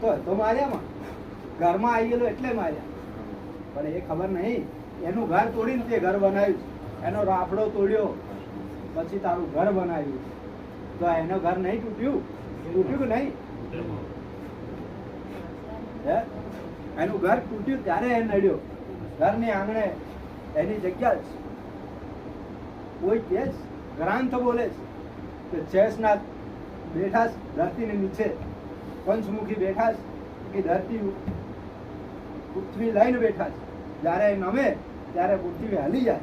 તો તો માર્યામાં ઘરમાં આવી ગયેલો એટલે માર્યા. પણ એ ખબર નહીં, એનું ઘર તોડીને તે ઘર બનાવ્યું એનો રાફડો તોડ્યો, પછી તારું ઘર બનાવ્યું તો એનો ઘર નહીં તૂટ્યું? તૂટ્યું કે નહીં? હે? એનું ઘર તૂટ્યું ત્યારે એ નડ્યો. ઘરની આંગણે એની જગ્યા જ. કોઈ કે ગ્રાંથ બોલે છે કે ચેસનાથ બેઠા ધરતીની નીચે પંચમુખી બેઠા છે. કે ધરતી પૃથ્વી લઈને બેઠા છે. જ્યારે એ નમે, ત્યારે પૃથ્વી હલી જાય.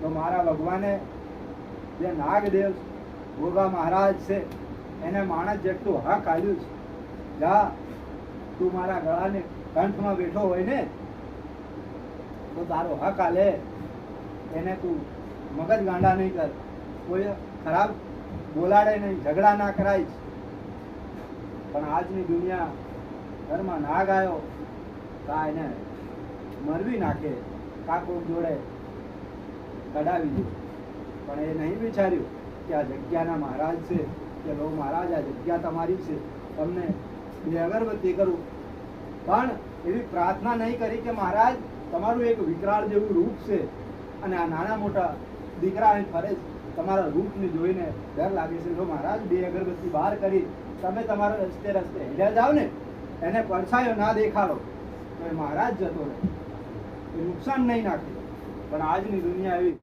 તો મારા ભગવાને જે નાગદેવ ગોગા મહારાજ છે, એને માણસ જેટલું હક કાઢ્યું છે. જા, તું મારા ગળાને કંઠમાં બેઠો હોય ને, તો તારો હક આલે. એને તું મગજ ગાંડા નહીં કર. કોઈ ખરાબ બોલાડે નહીં, ઝઘડા ના કરાય. પણ આજની દુનિયા ઘરમાં નાગ આવ્યો કા એને મરવી નાખે કા જોડે કઢાવી દે. પણ એ નહીં વિચાર્યું કે આ જગ્યાના મહારાજ છે, કે લો મહારાજ, આ જગ્યા તમારી છે. તમને બે અગરબત્તી કરું. પણ એવી પ્રાર્થના નહીં કરી કે મહારાજ, તમારું એક વિકરાળ જેવું રૂપ છે અને આ નાના મોટા દીકરા અહીં ફરે છે. તમારા રૂપને જોઈને ડર લાગે છે. જો મહારાજ, બે અગરબત્તી બહાર કરી તમે તમારા રસ્તે રસ્તે હેડ્યા જાઓ ને, એને પડછાયો ના દેખાડો. તો એ મહારાજ જતો રહે. એ નુકસાન નહીં નાખે. પણ આજની દુનિયા એવી